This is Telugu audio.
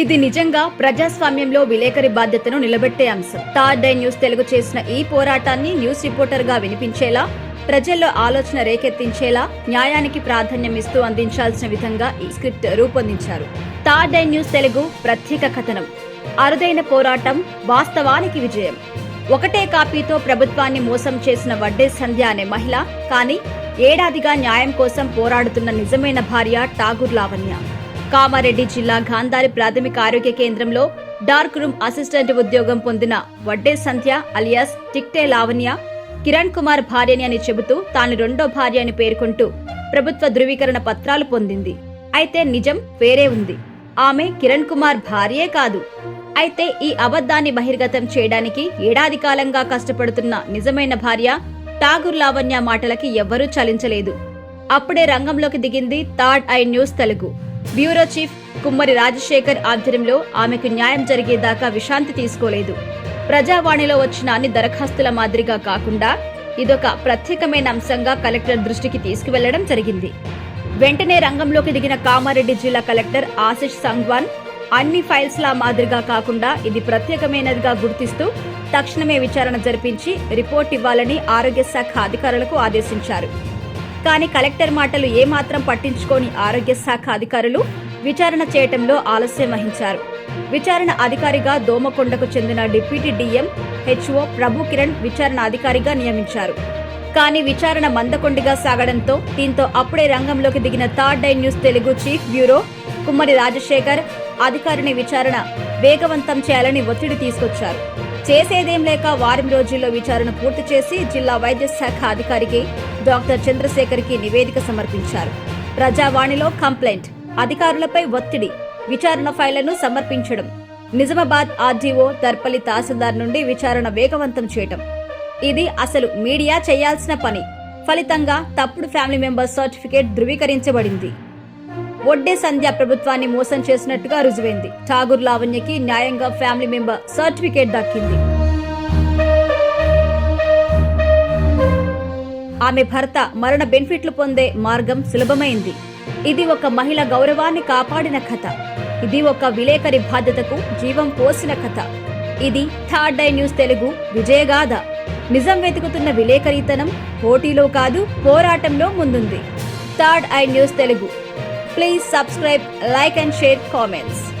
ఇది నిజంగా ప్రజాస్వామ్యంలో విలేకరి బాధ్యతను నిలబెట్టే అంశం. థర్డ్ డే న్యూస్ తెలుగు చేసిన ఈ పోరాటాన్ని న్యూస్ రిపోర్టర్గా వినిపించేలా ప్రజల్లో ఆలోచన రేకెత్తించేలా న్యాయానికి ప్రాధాన్యం ఇస్తూ అందించాల్సిన విధంగా ఈ స్క్రిప్ట్ రూపొందించారు. థర్డ్ డే న్యూస్ తెలుగు ప్రత్యేక కథనం. అరుదైన పోరాటం వాస్తవానికి విజయం. ఒకటే కాపీతో ప్రభుత్వాన్ని మోసం చేసిన వడ్డే సంధ్య అనే మహిళ కానీ ఏడాదిగా న్యాయం కోసం పోరాడుతున్న నిజమైన భార్య ఠాగూర్ లావణ్య. కామారెడ్డి జిల్లా గాంధారి ప్రాథమిక ఆరోగ్య కేంద్రంలో డార్క్ రూమ్ అసిస్టెంట్ ఉద్యోగం పొందిన వడ్డే సంధ్య అలియాస్ టిక్టే లావణ్య కిరణ్ కుమార్ భార్యని అని చెబుతూ తాను రెండో భార్య అని పేర్కొంటూ ప్రభుత్వ ధృవీకరణ పత్రాలు పొందింది. అయితే నిజం వేరే ఉంది. ఆమె కిరణ్ కుమార్ భార్యే కాదు. అయితే ఈ అబద్ధాన్ని బహిర్గతం చేయడానికి ఏడాది కాలంగా కష్టపడుతున్న నిజమైన భార్య ఠాగూర్ లావణ్య మాటలకి ఎవ్వరూ చలించలేదు. అప్పుడే రంగంలోకి దిగింది third eye news Telugu. Bureau chief Kummari Rajasekhar ఆధ్వర్యంలో ఆమెకు న్యాయం జరిగేదాకా విశ్రాంతి తీసుకోలేదు. ప్రజావాణిలో వచ్చిన అన్ని దరఖాస్తుల మాదిరిగా కాకుండా ఇదొక ప్రత్యేకమైన అంశంగా కలెక్టర్ దృష్టికి తీసుకువెళ్ళడం జరిగింది. వెంటనే రంగంలోకి దిగిన కామారెడ్డి జిల్లా కలెక్టర్ ఆశిష్ సంగ్వాన్ అన్ని ఫైల్స్ల మాదిరిగా కాకుండా ఇది ప్రత్యేకమైనదిగా గుర్తిస్తూ తక్షణమే విచారణ జరిపించి రిపోర్ట్ ఇవ్వాలని ఆరోగ్య శాఖ అధికారులకు ఆదేశించారు. కానీ కలెక్టర్ మాటలు ఏమాత్రం పట్టించుకోని ఆరోగ్య శాఖ అధికారులు విచారణ చేయటంలో ఆలస్యం వహించారు. విచారణ అధికారిగా దోమకొండకు చెందిన deputy DM HO Prabhu Kiran విచారణ అధికారిగా నియమించారు. కానీ విచారణ మందకొండిగా సాగడంతో దీంతో అప్పుడే రంగంలోకి దిగిన third eye news Telugu chief bureau Kummari Rajasekhar అధికారిని విచారణ వేగవంతం చేయాలని ఒత్తిడి తీసుకొచ్చారు. చేసేదేం లేక వారం రోజుల్లో విచారణ పూర్తి చేసి జిల్లా వైద్య శాఖ అధికారికి డాక్టర్ చంద్రశేఖర్కి నివేదిక సమర్పించారు. ప్రజావాణిలో కంప్లైంట్ అధికారులపై ఒత్తిడి విచారణ ఫైళ్ళను సమర్పించడం నిజామాబాద్ ఆర్డీఓ దర్పల్లి తహసీల్దార్ నుండి విచారణ వేగవంతం చేయటం. ఇది అసలు మీడియా చేయాల్సిన పని. ఫలితంగా తప్పుడు ఫ్యామిలీ మెంబర్ సర్టిఫికేట్ ధృవీకరించబడింది. ఒడ్డే సంధ్య ప్రభుత్వాన్ని మోసం చేసినట్టుగా రుజువైంది. ఠాగూర్ లావణ్యకి న్యాయంగా ఫ్యామిలీ మెంబర్ సర్టిఫికేట్ దక్కింది. ఆమె భర్త మరణ బెనిఫిట్లు పొందే మార్గం సులభమైంది. ఇది ఒక మహిళ గౌరవాన్ని కాపాడిన కథ. ఇది ఒక విలేకరి బాధ్యతకు జీవం పోసిన కథ. ఇది థర్డ్ ఐ న్యూస్ తెలుగు విజయగాథ నిజం వెతుకుతున్న విలేకరితనం పోటీలో కాదు పోరాటంలో ముందుంది. Third eye news Telugu Please subscribe, like and share comments.